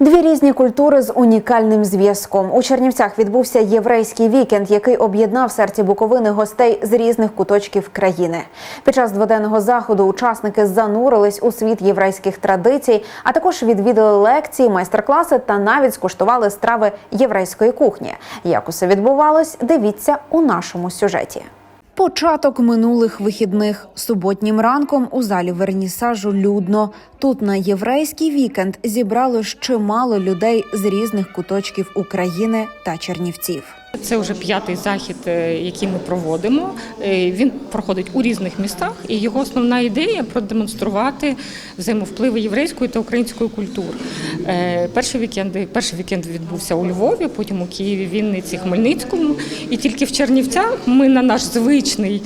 Дві різні культури з унікальним зв'язком. У Чернівцях відбувся єврейський вікенд, який об'єднав серці Буковини гостей з різних куточків країни. Під час дводенного заходу учасники занурились у світ єврейських традицій, а також відвідали лекції, майстер-класи та навіть скуштували страви єврейської кухні. Як усе відбувалось, дивіться у нашому сюжеті. Початок минулих вихідних суботнім ранком у залі вернісажу людно. Тут на єврейський вікенд зібрало чимало людей з різних куточків України та Чернівців. Це вже п'ятий захід, е, який ми проводимо. Е, Він проходить у різних містах, і його основна ідея продемонструвати взаємовпливи єврейської та української культур. Е, Перший вікенд, перший вікенд відбувся у Львові, потім у Києві, Вінниці, Хмельницькому. І тільки в Чернівцях ми на наш звичний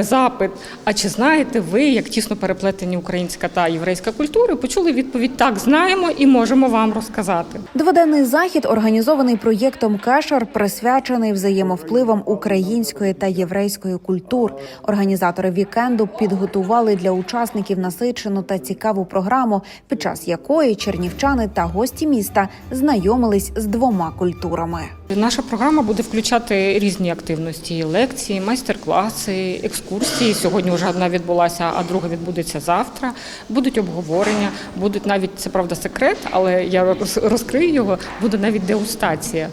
запит. А чи знаєте ви, як тісно переплетені українська та єврейська культури? Почули відповідь так, знаємо і можемо вам розказати. Дводенний захід, організований проєктом Кешер, присвячений взаємовпливам української та єврейської культур. Організатори вікенду підготували для учасників насичену та цікаву програму, під час якої чернівчани та гості міста знайомились з двома культурами. Наша програма буде включати різні активності: лекції, майстер-класи, екскурсії. Сьогодні вже одна відбулася, а друга відбудеться завтра. Будуть обговорення, будуть навіть це правда секрет, але я розкрию його. Буде навіть дегустація.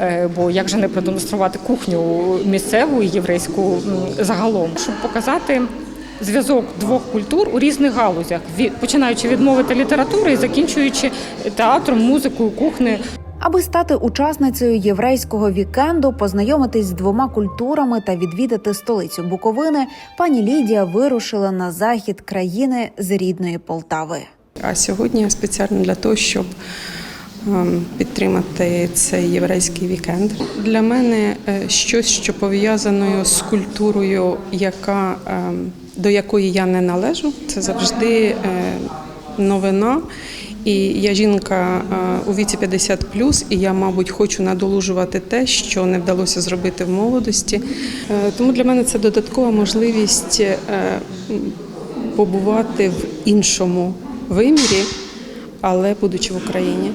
Е, Бо як же не продемонструвати кухню місцеву єврейську загалом, щоб показати. Зв'язок двох культур у різних галузях, починаючи від мови та літератури і закінчуючи театром, музикою, кухнею. Аби стати учасницею єврейського вікенду, познайомитись з двома культурами та відвідати столицю Буковини, пані Лідія вирушила на захід країни з рідної Полтави. А сьогодні спеціально для того, щоб ем, підтримати цей єврейський вікенд. Для мене е, щось, що пов'язаною з культурою, яка, ем, до якої я не належу, це завжди е, новина. І я жінка е, у віці 50 і я, мабуть, хочу надолужувати те, що не вдалося зробити в молодості. Е, Тому для мене це додаткова можливість е, побувати в іншому вимірі, але будучи в Україні.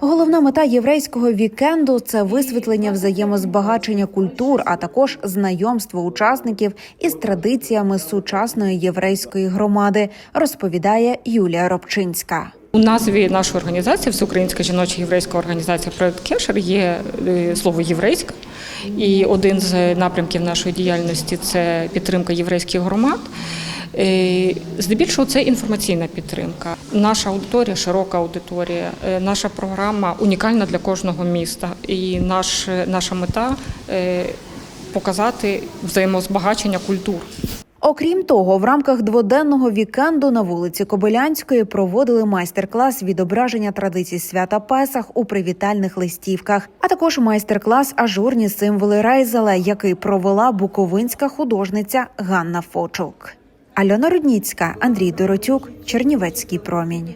Головна мета єврейського вікенду це висвітлення взаємозбагачення культур, а також знайомство учасників із традиціями сучасної єврейської громади, розповідає Юлія Робчинська. У назві нашої організації, Всеукраїнська жіноча єврейська організація Проект Кешер, є е, слово єврейська. І один з напрямків нашої діяльності це підтримка єврейських громад. Е, Здебільшого це інформаційна підтримка. Наша аудиторія, широка аудиторія, е, наша програма унікальна для кожного міста. І наш, наша мета показати взаємозбагачення культур. Окрім того, в рамках дводенного вікенду на вулиці Кобилянської проводили майстер-клас відображення традицій свята Песах у привітальних листівках, а також майстер-клас ажурні символи Райзела, який провела буковинська художниця Ганна Фочук. Альона Рудніцька, Андрій Доротюк, Чернівецький промінь.